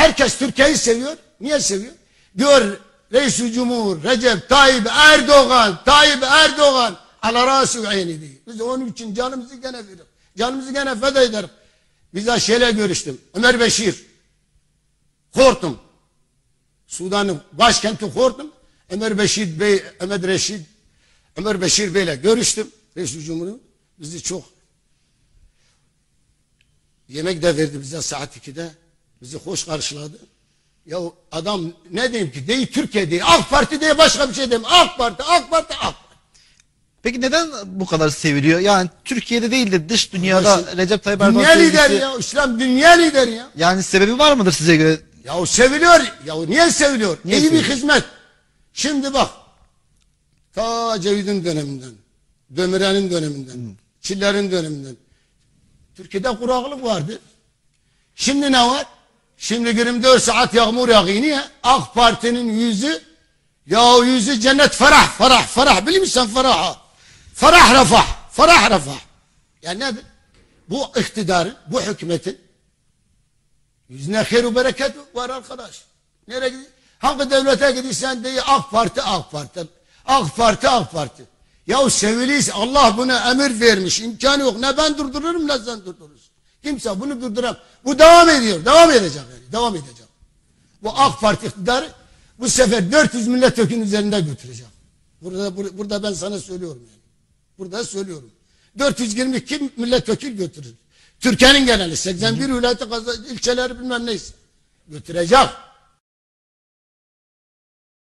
Herkes Türkiye'yi seviyor. Niye seviyor? Diyor Reis-i Cumhur Recep Tayyip Erdoğan, Tayyip Erdoğan ala rasu ayni diyor. Biz onun için canımızı gene verir. Canımızı gene feda ederim. Bize şeyle görüştüm. Ömer Beşir. Hortum. Sudan'ın başkenti Hortum. Ömer Beşir Bey, Ömer Reşid, Ömer Beşir Bey'le görüştüm. Reis-i Cumhur'un. Bizi çok yemek de verdi bize saat 2'de. Bizi hoş karşıladı. Ya adam ne diyeyim ki değil Türkiye değil AK Parti diye başka bir şey diyeyim. AK Parti, AK Parti, AK Parti. Peki neden bu kadar seviliyor? Yani Türkiye'de değil de dış dünyada Kardeşim, Recep Tayyip Erdoğan Dünya lideri sevgisi- ya. İslam dünya lideri ya. Yani sebebi var mıdır size göre? Ya o seviliyor. Ya o niye seviliyor? Niye İyi bir seviliyor? hizmet. Şimdi bak. Ta Cevid'in döneminden. Dömüren'in döneminden. Çiller'in döneminden. Türkiye'de kuraklık vardı. Şimdi ne var? Şimdi 24 saat yağmur yağıyor. Niye? AK Parti'nin yüzü ya yüzü cennet ferah ferah ferah biliyor musun ferah? Ferah refah. Ferah refah. Yani nedir? Bu iktidarın, bu hükümetin Yüzüne hayır ve bereket var arkadaş. Nereye gidiyor? Hangi devlete gidiyorsan diye AK Parti, AK Parti. AK Parti, AK Parti. Ya seviliyiz Allah buna emir vermiş. imkanı yok. Ne ben durdururum ne sen durdurursun. Kimse bunu durduram. Bu devam ediyor. Devam edecek yani. Devam edecek. Bu AK Parti iktidarı bu sefer 400 milletvekilinin üzerinde götürecek. Burada, bur- burada ben sana söylüyorum yani. Burada söylüyorum. 420 kim milletvekil götürür? Türkiye'nin geneli 81 vilayeti ilçeleri bilmem neyse. Götürecek.